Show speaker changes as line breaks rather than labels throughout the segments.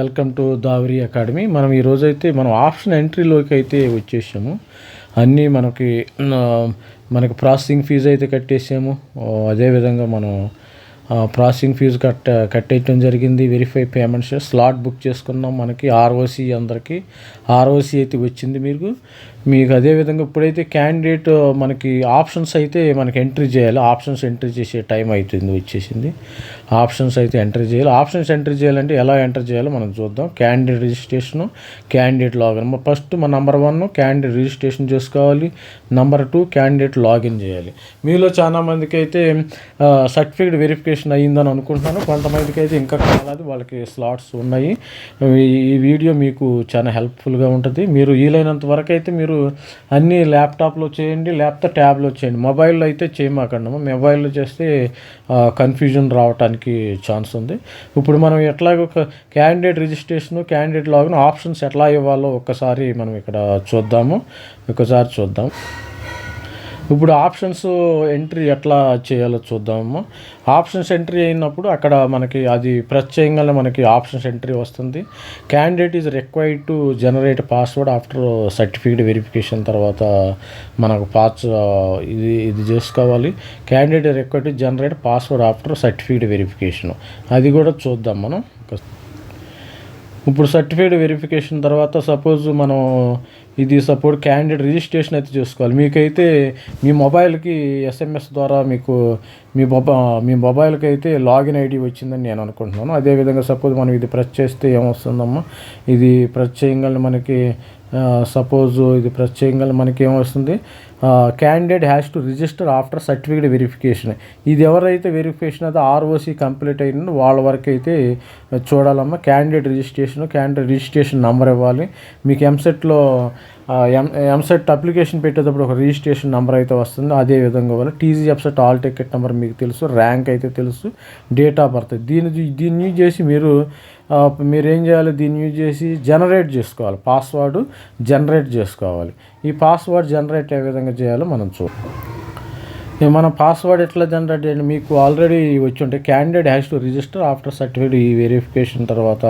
Welcome to దావరి academy. మనం ఈరోజు అయితే మనం ఆప్షన్ ఎంట్రీలోకి అయితే వచ్చేసాము. అన్నీ మనకి మనకి ప్రాసెసింగ్ ఫీజు అయితే కట్టేసాము. అదేవిధంగా మనం ప్రాసెసింగ్ ఫీజు కట్ట కట్టేయటం జరిగింది. వెరిఫై పేమెంట్స్ స్లాట్ బుక్ చేసుకున్నాం మనకి ఆర్ఓసి అందరికీ. ఆర్ఓసి అయితే వచ్చింది మీకు. మీకు అదేవిధంగా ఇప్పుడైతే క్యాండిడేట్ మనకి ఆప్షన్స్ అయితే మనకి ఎంట్రీ చేయాలి. ఆప్షన్స్ ఎంట్రీ చేసే టైం అవుతుంది వచ్చేసింది. ఆప్షన్స్ అయితే ఎంటర్ చేయాలి. ఆప్షన్స్ ఎంటర్ చేయాలంటే ఎలా ఎంటర్ చేయాలో మనం చూద్దాం. Candidate registration candidate login first మన నెంబర్ వన్ క్యాండిడేట్ రిజిస్ట్రేషన్ చేసుకోవాలి. నెంబర్ టూ క్యాండిడేట్ లాగిన్ చేయాలి. మీలో చాలా మందికి అయితే సర్టిఫికేట్ వెరిఫికేషన్ అయ్యిందని అనుకుంటున్నాను. కొంతమందికి అయితే ఇంకా కాలేదు. వాళ్ళకి స్లాట్స్ ఉన్నాయి. ఈ వీడియో మీకు చాలా హెల్ప్ఫుల్గా ఉంటుంది. మీరు వీలైనంత వరకు అయితే మీరు అన్నీ ల్యాప్టాప్లో చేయండి లేకపోతే ట్యాబ్లో చేయండి. మొబైల్లో అయితే చేయమాకండి మొబైల్లో చేస్తే కన్ఫ్యూజన్ రావడానికి ఛాన్స్ ఉంది. ఇప్పుడు మనం ఎట్లాగో ఒక candidate registration candidate login options ఎట్లా ఇవ్వాలో ఒక్కసారి మనం ఇక్కడ చూద్దాము. ఒకసారి చూద్దాం. ఇప్పుడు ఆప్షన్స్ ఎంట్రీ ఎట్లా చేయాలో చూద్దాము. ఆప్షన్స్ ఎంట్రీ అయినప్పుడు అక్కడ మనకి అది ప్రెస్ చేయగానే మనకి ఆప్షన్స్ ఎంట్రీ వస్తుంది. Candidate is required to generate password after certificate verification తర్వాత మనకు పాస్ ఇది ఇది చేసుకోవాలి. Candidate required to generate password after certificate verification. అది కూడా చూద్దాం మనం. ఇప్పుడు సర్టిఫైడ్ వెరిఫికేషన్ తర్వాత సపోజ్ మనం ఇది సపోర్ట్ క్యాండిడేట్ రిజిస్ట్రేషన్ అయితే చేసుకోవాలి. మీకైతే మీ మొబైల్కి ఎస్ఎంఎస్ ద్వారా మీకు మీ మొబా మీ మొబైల్కి అయితే లాగిన్ ఐడి వచ్చిందని నేను అనుకుంటున్నాను. అదేవిధంగా సపోజ్ మనం ఇది ప్రెస్ చేస్తే ఏమొస్తుందమ్మా? ఇది ప్రెస్ చేయగలని మనకి సపోజ్ ఇది ప్రెస్ మనకి ఏమొస్తుంది candidate has to register after certificate verification ఇది ఎవరైతే వెరిఫికేషన్ అయితే ఆర్ఓసి కంప్లీట్ అయిందో వాళ్ళ వరకు అయితే చూడాలమ్మా. Candidate registration candidate registration number ఇవ్వాలి. మీకు ఎంసెట్లో ఎం ఎంసెట్ అప్లికేషన్ పెట్టేటప్పుడు ఒక రిజిస్ట్రేషన్ నెంబర్ అయితే వస్తుంది. అదే విధంగా TG EAMCET hall ticket number మీకు తెలుసు ర్యాంక్ అయితే తెలుసు డేట్ ఆఫ్ బర్త్. దీన్ని దీన్ని యూజ్ చేసి మీరు మీరు ఏం చేయాలి? దీన్ని యూజ్ చేసి జనరేట్ చేసుకోవాలి. పాస్వర్డ్ జనరేట్ చేసుకోవాలి. ఈ పాస్వర్డ్ జనరేట్ ఏ విధంగా చేయాలో మనం చూడాలి మన పాస్వర్డ్ ఎట్లా జనరేట్ చేయండి? మీకు ఆల్రెడీ వచ్చి ఉంటే candidate has to register after certificate ఈ వెరిఫికేషన్ తర్వాత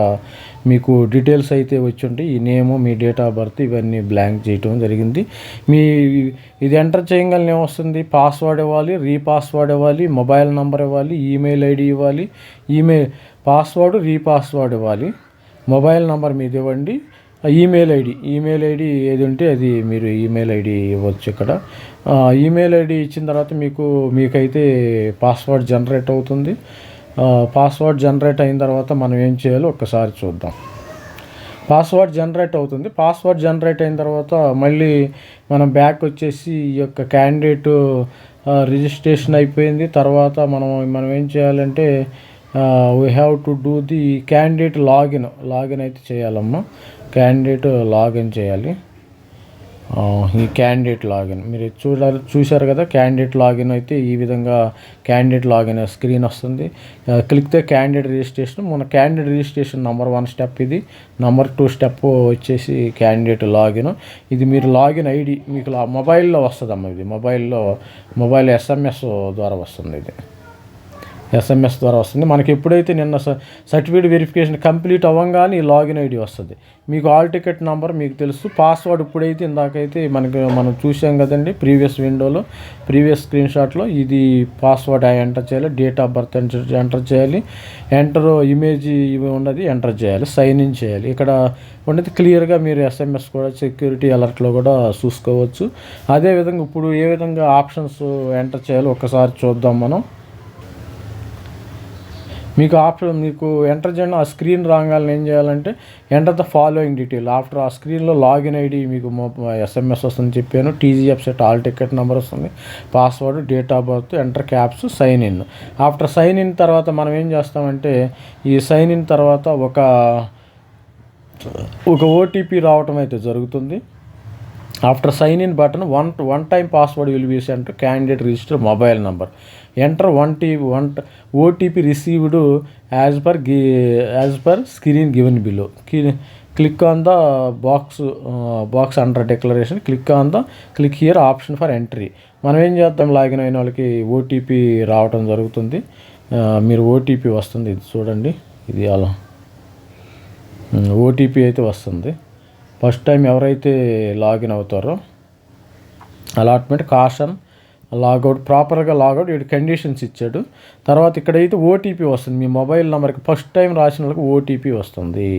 మీకు డీటెయిల్స్ అయితే వచ్చి ఉంటే ఈ నేము మీ డేట్ ఆఫ్ బర్త్ ఇవన్నీ బ్లాంక్ చేయటం జరిగింది. మీ ఇది ఎంటర్ చేయగలని ఏమొస్తుంది పాస్వర్డ్ ఇవ్వాలి రీపాస్వర్డ్ ఇవ్వాలి మొబైల్ నెంబర్ ఇవ్వాలి ఈమెయిల్ ఐడి ఇవ్వాలి ఈమెయిల్ పాస్వర్డ్ రీపాస్వర్డ్ ఇవ్వాలి. మొబైల్ నెంబర్ మీద ఇవ్వండి ఈమెయిల్ ఐడి ఈమెయిల్ ఐడి ఏది ఉంటే అది మీరు ఈమెయిల్ ఐడి ఇవ్వచ్చు ఇక్కడ. ఈమెయిల్ ఐడి ఇచ్చిన తర్వాత మీకు మీకైతే పాస్వర్డ్ జనరేట్ అవుతుంది. పాస్వర్డ్ జనరేట్ అయిన తర్వాత మనం ఏం చేయాలో ఒక్కసారి చూద్దాం. పాస్వర్డ్ జనరేట్ అవుతుంది. పాస్వర్డ్ జనరేట్ అయిన తర్వాత మళ్ళీ మనం బ్యాక్ వచ్చేసి ఈ యొక్క క్యాండిడేట్ రిజిస్ట్రేషన్ అయిపోయింది. తర్వాత మనం మనం ఏం చేయాలంటే we have to do the candidate login login అయితే చేయాలమ్మా. క్యాండిడేట్ లాగిన్ చేయాలి. ఈ క్యాండిడేట్ లాగిన్ మీరు చూడాలి చూశారు కదా క్యాండిడేట్ లాగిన్ అయితే ఈ విధంగా క్యాండిడేట్ లాగిన్ స్క్రీన్ వస్తుంది. క్లిక్తే క్యాండిడేట్ రిజిస్ట్రేషన్ మన candidate registration number one step ఇది. నెంబర్ టూ స్టెప్ వచ్చేసి క్యాండిడేట్ లాగిన్ ఇది మీరు లాగిన్ ఐడి మీకు లా- మొబైల్లో వస్తుందమ్మా ఇది. మొబైల్లో మొబైల్ ఎస్ఎంఎస్ ద్వారా వస్తుంది ఇది. ఎస్ఎంఎస్ ద్వారా వస్తుంది. మనకి ఎప్పుడైతే నిన్న స- సర్టిఫికేట్ వెరిఫికేషన్ కంప్లీట్ అవ్వగానే ఈ లాగిన్ ఐడి వస్తుంది. మీకు ఆల్ టికెట్ నెంబర్ మీకు తెలుసు. పాస్వర్డ్ ఇప్పుడైతే ఇందాకైతే మనకి మనం చూసాం కదండి ప్రీవియస్ విండోలో ప్రీవియస్ స్క్రీన్ షాట్లో ఇది పాస్వర్డ్ ఎంటర్ చేయాలి డేట్ ఆఫ్ బర్త్ ఎంటర్ చేయాలి ఎంటర్ ఇమేజ్ ఇవి ఉన్నది ఎంటర్ చేయాలి సైన్ ఇన్ చేయాలి. ఇక్కడ ఉన్నది క్లియర్గా మీరు ఎస్ఎంఎస్ కూడా సెక్యూరిటీ అలర్ట్లో కూడా చూసుకోవచ్చు. అదేవిధంగా ఇప్పుడు ఏ విధంగా ఆప్షన్స్ ఎంటర్ చేయాలో ఒకసారి చూద్దాం మనం. మీకు ఆఫ్టర్ మీకు ఎంటర్ చేయడం ఆ స్క్రీన్ రాగానే ఏం చేయాలంటే enter the following detail after ఆ స్క్రీన్లో లాగిన్ ఐడి మీకు ఎస్ఎంఎస్ వస్తుందని చెప్పాను. TGF set hall ticket number వస్తుంది. Password date of birth enter caps sign in after sign in తర్వాత మనం ఏం చేస్తామంటే ఈ సైన్ ఇన్ తర్వాత ఒక ఒక ఓటీపీ రావటం అయితే జరుగుతుంది. After sign in button one one time password will be sent to candidate register mobile number enter one T one OTP received as per గి as per screen given below click on the box box under declaration click on the click here option for entry మనం ఏం చేద్దాం login అయిన వాళ్ళకి OTP రావటం జరుగుతుంది. మీరు OTP వస్తుంది. ఇది చూడండి. ఇది అలా. ఓటీపీ అయితే వస్తుంది. ఫస్ట్ టైం ఎవరైతే లాగిన్ అవుతారో అలాట్మెంట్ కాషన్ లాగౌట్ ప్రాపర్గా లాగౌట్ వీడు కండిషన్స్ ఇచ్చాడు. తర్వాత ఇక్కడైతే ఓటీపీ వస్తుంది. మీ మొబైల్ నెంబర్కి ఫస్ట్ టైం రాసిన వాళ్ళకి ఓటీపీ వస్తుంది.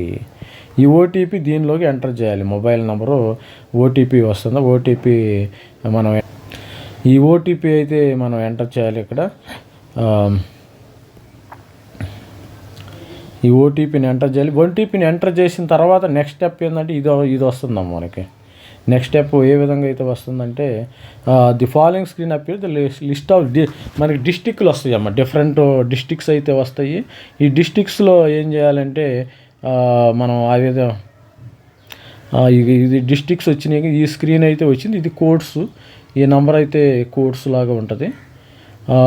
ఈ ఓటీపీ దీనిలోకి ఎంటర్ చేయాలి. మొబైల్ నెంబరు ఓటీపీ వస్తుంది? ఓటీపీ మనం ఈ ఓటీపీ అయితే మనం ఎంటర్ చేయాలి ఇక్కడ. ఈ ఓటీపీని ఎంటర్ చేయాలి. ఓటీపీని ఎంటర్ చేసిన తర్వాత నెక్స్ట్ స్టెప్ ఏంటంటే ఇది ఇది వస్తుందమ్మా మనకి. నెక్స్ట్ స్టెప్ ఏ విధంగా అయితే వస్తుందంటే the following screen up the list of the మనకి డిస్టిక్లు వస్తాయి అమ్మ. డిఫరెంట్ డిస్టిక్స్ అయితే వస్తాయి. ఈ డిస్టిక్స్లో ఏం చేయాలంటే మనం అదేదో ఆ, ఇది ఇది డిస్టిక్స్ వచ్చినాయి. ఈ స్క్రీన్ అయితే వచ్చింది. ఇది కోడ్స్ ఈ నెంబర్ అయితే కోడ్స్ లాగా ఉంటుంది.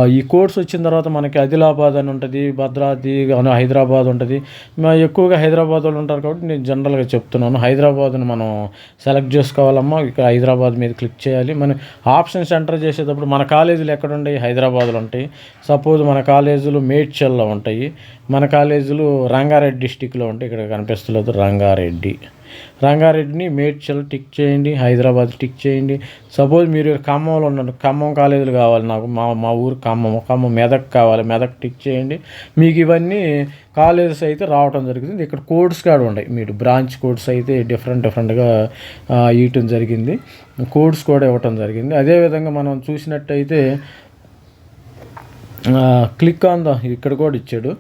ఈ కోర్స్ వచ్చిన తర్వాత మనకి ఆదిలాబాద్ అని ఉంటుంది భద్రాద్రి అని హైదరాబాద్ ఉంటుంది. మా ఎక్కువగా హైదరాబాద్ వాళ్ళు ఉంటారు కాబట్టి నేను జనరల్గా చెప్తున్నాను. హైదరాబాద్ని మనం సెలెక్ట్ చేసుకోవాలమ్మా. ఇక్కడ హైదరాబాద్ మీద క్లిక్ చేయాలి. మనం ఆప్షన్స్ ఎంటర్ చేసేటప్పుడు మన కాలేజీలు ఎక్కడ ఉంటాయి హైదరాబాద్లో ఉంటాయి. సపోజ్ మన కాలేజీలు మేడ్చల్లో ఉంటాయి. మన కాలేజీలు రంగారెడ్డి డిస్టిక్లో ఉంటాయి. ఇక్కడ కనిపిస్తలేదు రంగారెడ్డి. రంగారెడ్డిని మేడ్చల్ టిక్ చేయండి హైదరాబాద్ టిక్ చేయండి. సపోజ్ మీరు ఖమ్మంలో ఉన్నారు ఖమ్మం కాలేజీలు కావాలి నాకు మా మా ఊరు ఖమ్మం ఖమ్మం మెదక్ కావాలి మెదక్ టిక్ చేయండి. మీకు ఇవన్నీ కాలేజెస్ అయితే రావడం జరుగుతుంది. ఇక్కడ కోడ్స్ కూడా ఉన్నాయి మీరు బ్రాంచ్ కోడ్స్ అయితే డిఫరెంట్ డిఫరెంట్గా ఇవ్వటం జరిగింది. కోడ్స్ కూడా ఇవ్వటం జరిగింది. అదేవిధంగా మనం చూసినట్టయితే క్లిక్ ఆన్ ద ఇక్కడ కూడా ఇచ్చాడు.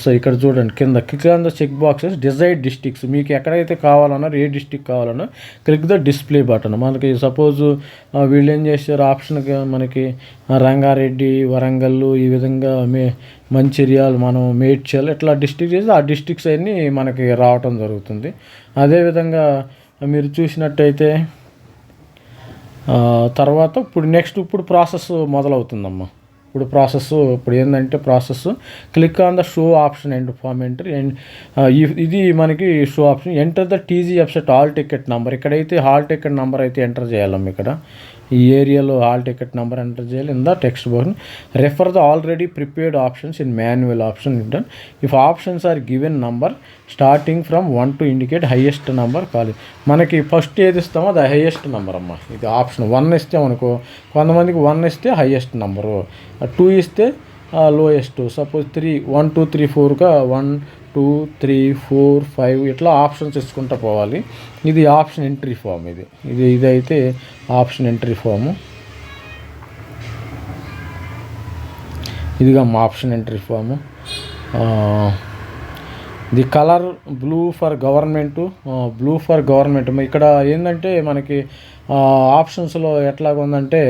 సో ఇక్కడ చూడండి కింద click on the check boxes desired districts మీకు ఎక్కడైతే కావాలన్నా ఏ డిస్టిక్ కావాలన్నా క్లిక్ ద డిస్ప్లే బటన్ మనకి సపోజ్ వీళ్ళు ఏం చేస్తారు ఆప్షన్కి మనకి రంగారెడ్డి వరంగల్ ఈ విధంగా మే మంచిర్యాల మనం మేడ్చల్ ఇట్లా డిస్టిక్ చేసి ఆ డిస్టిక్స్ అన్నీ మనకి రావటం జరుగుతుంది. అదేవిధంగా మీరు చూసినట్టయితే తర్వాత ఇప్పుడు నెక్స్ట్ ఇప్పుడు ప్రాసెస్ మొదలవుతుందమ్మా. ఇప్పుడు ప్రాసెస్ ఇప్పుడు ఏంటంటే process click on the show option and form enter and ఇది మనకి show option enter the TG website hall ticket number ఇక్కడైతే హాల్ టికెట్ నెంబర్ అయితే ఎంటర్ చేయాలమ్మ ఇక్కడ. ఈ ఏరియాలో హాల్ టికెట్ నెంబర్ ఎంటర్ చేయాలి. In the text book refer the already prepared options in manual option return if options are given number starting from one to indicate highest number college మనకి first ఏది ఇస్తామో అది highest number అమ్మ. ఇది option one ఇస్తే అనుకో కొంతమందికి one ఇస్తే హైయెస్ట్ నెంబరు టూ ఇస్తే lowest. Suppose three one two three ఫోర్గా one two three four five ఇట్లా ఆప్షన్స్ ఇచ్చుకుంటూ పోవాలి. ఇది ఆప్షన్ ఎంట్రీ ఫామ్ ఇది. ఇది ఇదైతే ఆప్షన్ ఎంట్రీ ఫాము. ఇదిగా మా option entry form. The colour blue for government. Blue for government. ఇక్కడ ఏంటంటే మనకి ఆప్షన్స్లో ఎట్లాగా ఉందంటే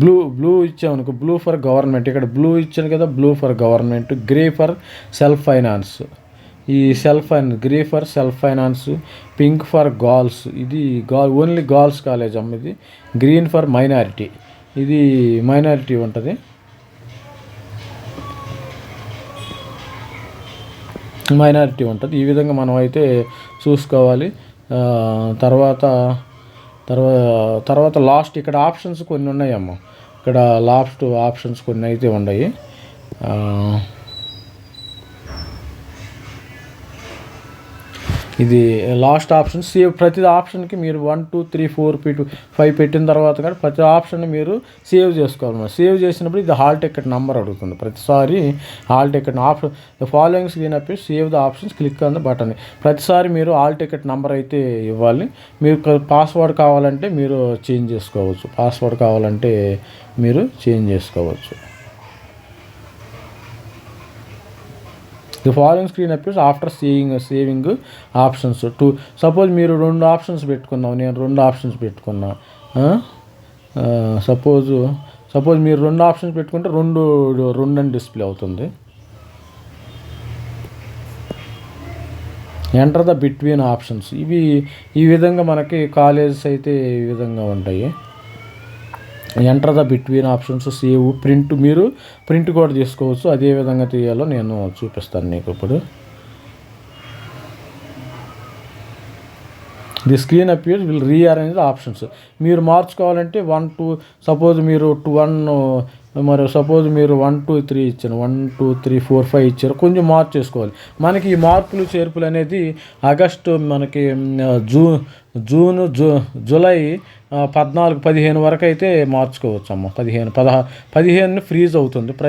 బ్లూ బ్లూ ఇచ్చామనుకో బ్లూ ఫర్ గవర్నమెంట్ ఇక్కడ బ్లూ ఇచ్చాను కదా blue for government grey for self finance ఈ self finance grey for self finance pink for girls ఇది గా ఓన్లీ గర్ల్స్ కాలేజ్ అమ్మ ఇది. గ్రీన్ ఫర్ మైనారిటీ ఇది మైనారిటీ ఉంటుంది. మైనారిటీ ఉంటుంది. ఈ విధంగా మనం అయితే చూసుకోవాలి తర్వాత తర్వాత తర్వాత లాస్ట్ ఇక్కడ ఆప్షన్స్ కొన్ని ఉన్నాయమ్మ. ఇక్కడ లాస్ట్ ఆప్షన్స్ కొన్ని అయితే ఉన్నాయి. ఇది లాస్ట్ ఆప్షన్. సేవ్ ప్రతి ఆప్షన్కి మీరు వన్ టూ త్రీ ఫోర్ పెట్టు ఫైవ్ పెట్టిన తర్వాత కానీ ప్రతి ఆప్షన్ మీరు సేవ్ చేసుకోవాలన్నమాట సేవ్ చేసినప్పుడు ఇది హాల్ టికెట్ నెంబర్ అడుగుతుంది. ప్రతిసారి hall ticket option following screen Appi save the options click on the button. ప్రతిసారి మీరు హాల్ టికెట్ నెంబర్ అయితే ఇవ్వాలి. మీరు పాస్వర్డ్ కావాలంటే మీరు చేంజ్ చేసుకోవచ్చు. పాస్వర్డ్ కావాలంటే మీరు చేంజ్ చేసుకోవచ్చు. The following screen appears after saving saving options two suppose మీరు రెండు ఆప్షన్స్ పెట్టుకున్నాం నేను రెండు ఆప్షన్స్ పెట్టుకున్నా. సపోజ్ సపోజ్ మీరు రెండు ఆప్షన్స్ పెట్టుకుంటే రెండు రెండు అని డిస్ప్లే అవుతుంది. ఎంటర్ ద బిట్వీన్ ఆప్షన్స్ ఇవి ఈ విధంగా మనకి కాలేజెస్ అయితే ఈ విధంగా ఉంటాయి. Enter the between options save print మీరు ప్రింట్ కూడా తీసుకోవచ్చు. అదే విధంగా తీయాలో నేను చూపిస్తాను నీకు ఇప్పుడు. The screen appears will rearrange the options మీరు మార్చుకోవాలంటే వన్ టూ సపోజ్ మీరు టూ వన్ మరి సపోజ్ మీరు వన్ టూ త్రీ ఇచ్చారు. One two three four five ఇచ్చారు. కొంచెం మార్పు చేసుకోవాలి. మనకి ఈ మార్పులు చేర్పులు అనేది ఆగస్టు మనకి జూ జూన్ జూ జూలై పద్నాలుగు పదిహేను వరకు అయితే మార్చుకోవచ్చు అమ్మ పదిహేను పదహా పదిహేను ఫ్రీజ్ అవుతుంది. ప్ర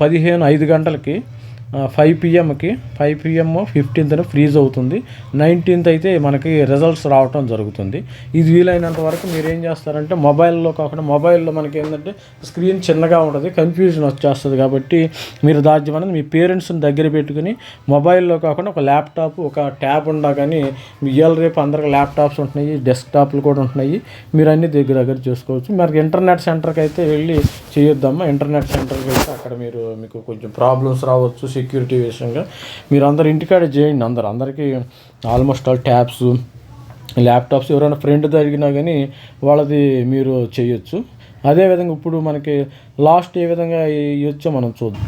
పదిహేను ఐదు గంటలకి ఫైవ్ పిఎంకి ఫైవ్ పిఎం ఫిఫ్టీన్త్న ఫ్రీజ్ అవుతుంది. నైన్టీన్త్ అయితే మనకి రిజల్ట్స్ రావటం జరుగుతుంది. ఇది వీలైనంత వరకు మీరు ఏం చేస్తారంటే మొబైల్లో కాకుండా మొబైల్లో మనకి ఏంటంటే స్క్రీన్ చిన్నగా ఉంటుంది కన్ఫ్యూజన్ వచ్చేస్తుంది కాబట్టి మీరు దాద్యం మీ పేరెంట్స్ని దగ్గర పెట్టుకుని మొబైల్లో కాకుండా ఒక ల్యాప్టాప్ ఒక ట్యాబ్ ఉండా కానీ ఇవాళ రేపు అందరికి ల్యాప్టాప్స్ ఉంటున్నాయి డెస్క్టాప్లు కూడా ఉంటున్నాయి. మీరు అన్ని దగ్గర దగ్గర చేసుకోవచ్చు. మరి ఇంటర్నెట్ సెంటర్కి అయితే వెళ్ళి చేయొద్దమ్మా. ఇంటర్నెట్ సెంటర్కి వెళ్తే అక్కడ మీరు మీకు కొంచెం ప్రాబ్లమ్స్ రావచ్చు సెక్యూరిటీ విషయంగా. మీరు అందరు ఇంటికాడ చేయండి అందరు. అందరికీ ఆల్మోస్ట్ ఆల్ ట్యాబ్స్ ల్యాప్టాప్స్ ఎవరైనా ఫ్రెండ్ జరిగినా కానీ వాళ్ళది మీరు చేయొచ్చు. అదేవిధంగా ఇప్పుడు మనకి లాస్ట్ ఏ విధంగా ఇవ్వచ్చో మనం చూద్దాం.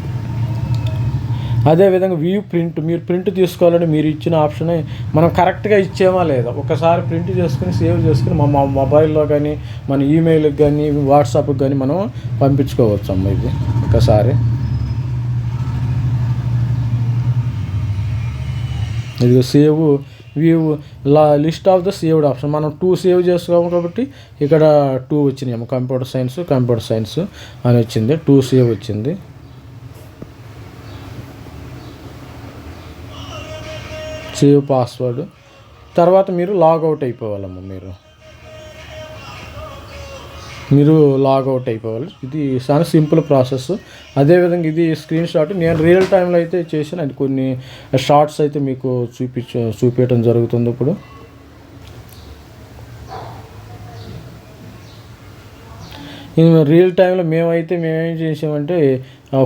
అదేవిధంగా వ్యూ ప్రింట్ మీరు ప్రింట్ తీసుకోవాలంటే మీరు ఇచ్చిన ఆప్షన్ మనం కరెక్ట్గా ఇచ్చేమా లేదా? ఒకసారి ప్రింట్ చేసుకుని సేవ్ చేసుకుని మా మొబైల్లో కానీ మన ఈమెయిల్కి కానీ వాట్సాప్కి కానీ మనం పంపించుకోవచ్చు అమ్మ ఇది. ఒకసారి. ఇది save view law list of the saved option మనం టూ సేవ్ చేసుకోము కాబట్టి ఇక్కడ టూ వచ్చినాయి అమ్మ. కంప్యూటర్ సైన్స్ కంప్యూటర్ సైన్స్ అని వచ్చింది. టూ సేవ్ వచ్చింది. సేవ్ పాస్వర్డ్ తర్వాత మీరు లాగౌట్ అయిపోవాలమ్మ మీరు. మీరు లాగౌట్ అయిపోవాలి. ఇది చాలా సింపుల్ ప్రాసెస్. అదేవిధంగా ఇది స్క్రీన్ షాట్. నేను రియల్ టైంలో అయితే చేసిన అది కొన్ని షార్ట్స్ అయితే మీకు చూపించ చూపించడం జరుగుతుంది ఇప్పుడు. రియల్ టైంలో మేమైతే మేమేం చేసామంటే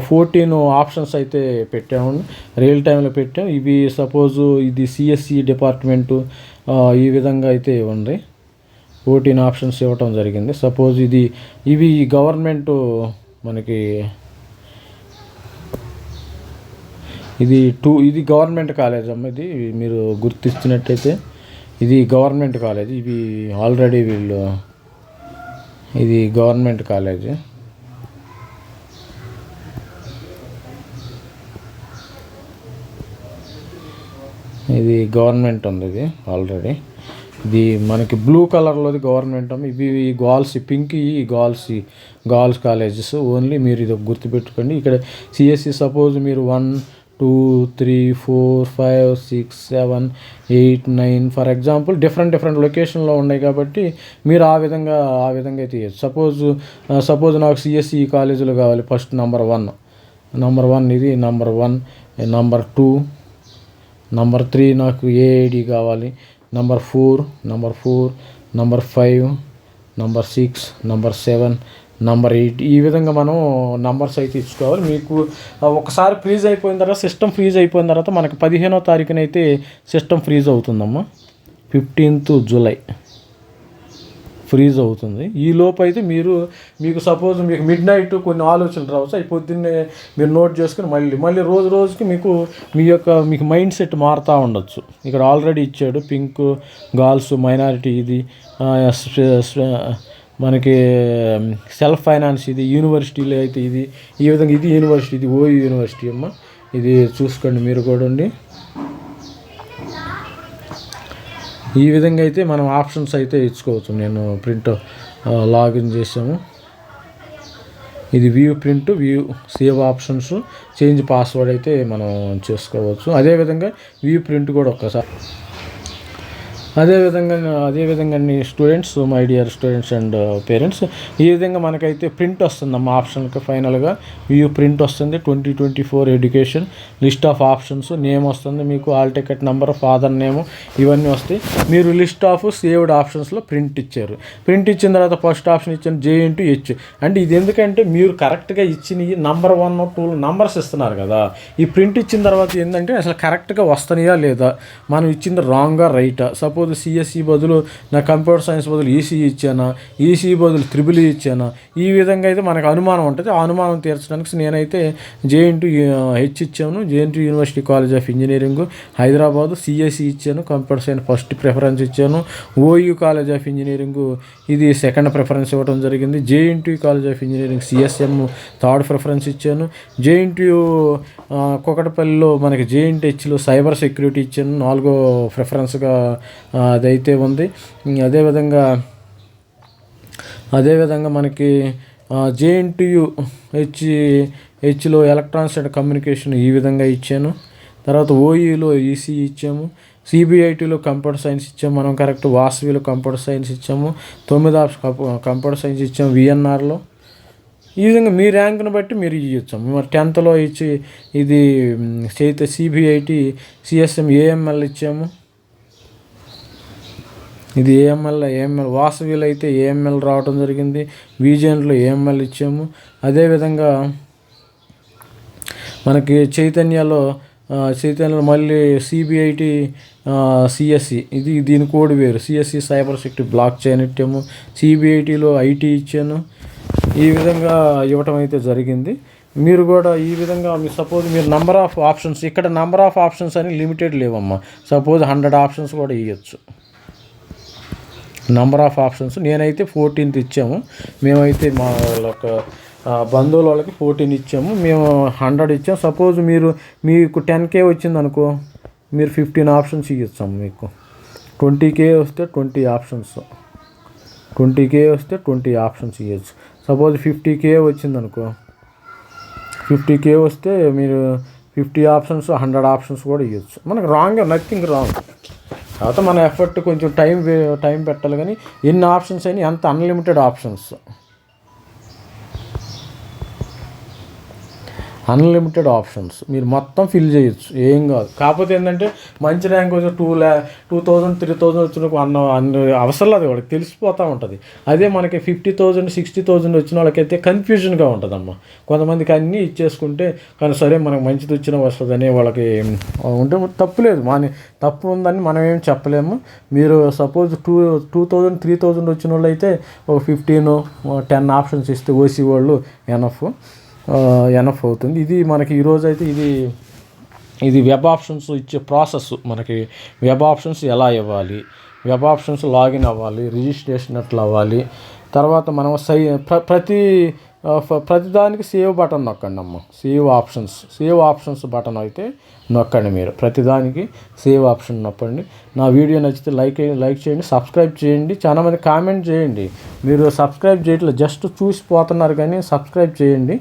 ఫోర్టీన్ ఆప్షన్స్ అయితే పెట్టాము. రియల్ టైంలో పెట్టాం. ఇవి సపోజు ఇది సిఎస్సి డిపార్ట్మెంటు ఈ విధంగా అయితే ఉంది. ఫోర్టీన్ ఆప్షన్స్ ఇవ్వటం జరిగింది. సపోజ్ ఇది ఇవి గవర్నమెంట్ మనకి ఇది టూ ఇది గవర్నమెంట్ కాలేజ్ అమ్మ ఇది మీరు గుర్తిస్తున్నట్టయితే ఇది గవర్నమెంట్ కాలేజ్. ఇవి ఆల్రెడీ వీళ్ళు ఇది గవర్నమెంట్ కాలేజ్. ఇది గవర్నమెంట్ ఉంది ఇది ఆల్రెడీ. ఇది మనకి బ్లూ కలర్లోది గవర్నమెంట్ ఇవి ఈ గాల్స్ పింక్ ఈ గర్ల్స్ గర్ల్స్ కాలేజెస్ ఓన్లీ మీరు ఇది గుర్తుపెట్టుకోండి. ఇక్కడ సిఎస్సి సపోజ్ మీరు one two three four five six seven eight nine for example different different లొకేషన్లో ఉన్నాయి కాబట్టి మీరు ఆ విధంగా ఆ విధంగా అయితే సపోజ్ సపోజ్ uh, నాకు సిఎస్సి కాలేజీలో కావాలి. First number one number one ఇది number one number two number three నాకు ఏఐడి కావాలి. Number four number four number five number six number seven number eight ఈ విధంగా మనం నంబర్స్ అయితే ఇచ్చుకోవాలి. మీకు ఒకసారి ఫ్రీజ్ అయిపోయిన తర్వాత సిస్టమ్ ఫ్రీజ్ అయిపోయిన తర్వాత మనకి పదిహేనో తారీఖునైతే సిస్టమ్ ఫ్రీజ్ అవుతుందమ్మా. ఫిఫ్టీన్త్ జూలై ఫ్రీజ్ అవుతుంది. ఈ లోపు అయితే మీరు మీకు సపోజ్ మీకు మిడ్ నైట్ కొన్ని ఆలోచనలు రావచ్చు అవి పొద్దున్నే మీరు నోట్ చేసుకుని మళ్ళీ మళ్ళీ రోజు రోజుకి మీకు మీ యొక్క మీకు మైండ్ సెట్ మారుతూ ఉండొచ్చు. ఇక్కడ ఆల్రెడీ ఇచ్చాడు పింక్ గర్ల్స్ మైనారిటీ ఇది మనకి సెల్ఫ్ ఫైనాన్స్ ఇది యూనివర్సిటీలో అయితే ఇది ఈ విధంగా ఇది యూనివర్సిటీ ఇది ఓయూ యూనివర్సిటీ అమ్మ. ఇది చూసుకోండి మీరు కూడా ఉండి ఈ విధంగా అయితే మనం ఆప్షన్స్ అయితే ఇచ్చుకోవచ్చు. నేను ప్రింట్ లాగిన్ చేసాము ఇది view print view save options change password అయితే మనం చేసుకోవచ్చు. అదేవిధంగా వ్యూ ప్రింట్ కూడా ఒక్కసారి అదేవిధంగా అదేవిధంగా students my dear students and parents ఈ విధంగా మనకైతే ప్రింట్ వస్తుంది అమ్మ ఆప్షన్కి ఫైనల్గా వ్యూ ప్రింట్ వస్తుంది twenty twenty four education list of options name వస్తుంది మీకు hall ticket number father name ఇవన్నీ వస్తాయి. మీరు లిస్ట్ ఆఫ్ సేవ్డ్ ఆప్షన్స్లో ప్రింట్ ఇచ్చారు. ప్రింట్ ఇచ్చిన తర్వాత ఫస్ట్ ఆప్షన్ ఇచ్చిన జే ఇంటూ హెచ్ అంటే ఇది ఎందుకంటే మీరు కరెక్ట్గా ఇచ్చిన నంబర్ వన్ టూ నంబర్స్ ఇస్తున్నారు కదా. ఈ ప్రింట్ ఇచ్చిన తర్వాత ఏంటంటే అసలు కరెక్ట్గా వస్తున్నాయా లేదా? మనం ఇచ్చింది రాంగా రైటా సపోజ్ బదులు సిఎస్ఈ బదులు నా కంప్యూటర్ సైన్స్ బదులు ఈసీఈ ఇచ్చానా? ఈసీఈ బదులు త్రిబుల్ ఇచ్చానా? ఈ విధంగా అయితే మనకు అనుమానం ఉంటుంది. ఆ అనుమానం తీర్చడానికి నేనైతే జేఎన్టీ హెచ్ ఇచ్చాను. JNT university college of engineering Hyderabad CSE ఇచ్చాను. కంప్యూటర్ సైన్స్ ఫస్ట్ ప్రిఫరెన్స్ ఇచ్చాను. ఓయూ కాలేజ్ ఆఫ్ ఇంజనీరింగ్ ఇది సెకండ్ ప్రిఫరెన్స్ ఇవ్వడం జరిగింది. JNT college of engineering CSM third preference ఇచ్చాను. జేఎన్టీయు కుకటపల్లిలో మనకి జేఎన్టీహెచ్లో సైబర్ సెక్యూరిటీ ఇచ్చాను. నాలుగో ప్రిఫరెన్స్గా అదైతే ఉంది. అదేవిధంగా అదేవిధంగా మనకి జేఎన్టీయు హెచ్ హెచ్లో ఎలక్ట్రానిక్స్ అండ్ కమ్యూనికేషన్ ఈ విధంగా ఇచ్చాను. తర్వాత ఓఈలో ఈసీ ఇచ్చాము. సిబిఐటీలో కంప్యూటర్ సైన్స్ ఇచ్చాము. మనం కరెక్ట్ వాసవిలో కంప్యూటర్ సైన్స్ ఇచ్చాము. తొమ్మిది ఆప్షన్ కంప్యూటర్ సైన్స్ ఇచ్చాము విఎన్ఆర్లో. ఈ విధంగా మీ ర్యాంక్ను బట్టి మీరు ఇవ్వచ్చు మరి టెన్త్లో ఇచ్చి ఇది చేత చేస్తే సిబిఐటి సిఎస్ఎం ఏఎంఎల్ ఇచ్చాము. ఇది ఏఎంఎల్ ఏఎంఎల్ వాసవిలో అయితే ఏఎంఎల్ రావడం జరిగింది. విజయన్లో ఏఎంఎల్ ఇచ్చాము. అదేవిధంగా మనకి చైతన్యలో చైతన్యలో మళ్ళీ సిబిఐటి సిఎస్సి ఇది దీని కోడ్ వేరు. CSC cyber security blockchain ఇచ్చాము. సిబిఐటిలో ఐటీ ఇచ్చాను. ఈ విధంగా ఇవ్వటం అయితే జరిగింది. మీరు కూడా ఈ విధంగా మీ సపోజ్ మీరు నంబర్ ఆఫ్ ఆప్షన్స్ ఇక్కడ నంబర్ ఆఫ్ ఆప్షన్స్ అని లిమిటెడ్ లేవమ్మా. సపోజ్ హండ్రెడ్ ఆప్షన్స్ కూడా ఇవ్వచ్చు నంబర్ ఆఫ్ ఆప్షన్స్ నేనైతే ఫోర్టీన్త్ ఇచ్చాము. మేమైతే మా యొక్క బంధువుల వాళ్ళకి ఫోర్టీన్ ఇచ్చాము. మేము హండ్రెడ్ ఇచ్చాము సపోజ్ మీరు మీకు టెన్ కే వచ్చింది అనుకో మీరు ఫిఫ్టీన్ ఆప్షన్స్ ఇచ్చాము మీకు. ట్వంటీ కే వస్తే ట్వంటీ ఆప్షన్స్ ట్వంటీ కే వస్తే ట్వంటీ ఆప్షన్స్ ఇవ్వచ్చు సపోజ్ ఫిఫ్టీ కే వచ్చింది అనుకో ఫిఫ్టీ కే వస్తే మీరు ఫిఫ్టీ ఆప్షన్స్ హండ్రెడ్ ఆప్షన్స్ కూడా ఇవ్వచ్చు మనకు రాంగ్ నథింగ్ రాంగ్ తర్వాత మన ఎఫర్ట్ కొంచెం టైం వే- టైం పెట్టాలి కానీ ఎన్ని ఆప్షన్స్ అయినా ఎంత అన్లిమిటెడ్ ఆప్షన్స్ అన్లిమిటెడ్ ఆప్షన్స్ మీరు మొత్తం ఫిల్ చేయొచ్చు. ఏం కాదు. కాకపోతే ఏంటంటే మంచి ర్యాంక్ వచ్చి టూ ల్యా టూ థౌజండ్ త్రీ థౌజండ్ వచ్చిన అన్న అన్న అవసరం లేదు వాడికి. తెలిసిపోతూ ఉంటుంది. అదే మనకి ఫిఫ్టీ థౌజండ్ సిక్స్టీ థౌజండ్ వచ్చిన వాళ్ళకైతే కన్ఫ్యూజన్గా ఉంటుందమ్మా. కొంతమందికి అన్నీ ఇచ్చేసుకుంటే కానీ సరే మనకు మంచిది వచ్చిన వస్తుందని వాళ్ళకి ఉంటే తప్పు లేదు. మన తప్పు ఉందని మనం ఏం చెప్పలేము. మీరు suppose two two thousand three thousand వచ్చిన వాళ్ళు అయితే ఒక ఫిఫ్టీన్ టెన్ ఆప్షన్స్ ఇస్తే ఓసీ వాళ్ళు ఎనఫ్ ఎనఫ్ అవుతుంది. ఇది మనకి ఈరోజు అయితే ఇది ఇది వెబ్ ఆప్షన్స్ ఇచ్చే ప్రాసెస్ మనకి. వెబ్ ఆప్షన్స్ ఎలా ఇవ్వాలి? వెబ్ ఆప్షన్స్ లాగిన్ అవ్వాలి రిజిస్ట్రేషన్ ఎట్లా అవ్వాలి? తర్వాత మనం సై ప్ర ప్రతి ప్రతిదానికి ప్రతి దానికి సేవ్ బటన్ నొక్కండి అమ్మ. Save options save options button అయితే నొక్కండి మీరు. ప్రతిదానికి సేవ్ ఆప్షన్ నొక్కండి. నా వీడియో నచ్చితే లైక్ లైక్ చేయండి సబ్స్క్రైబ్ చేయండి చాలామంది కామెంట్ చేయండి. మీరు సబ్స్క్రైబ్ చేయట్లేదు జస్ట్ చూసిపోతున్నారు కానీ సబ్స్క్రైబ్ చేయండి.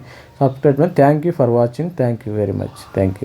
subscribe. Thank you for watching. Thank you very much. Thank you.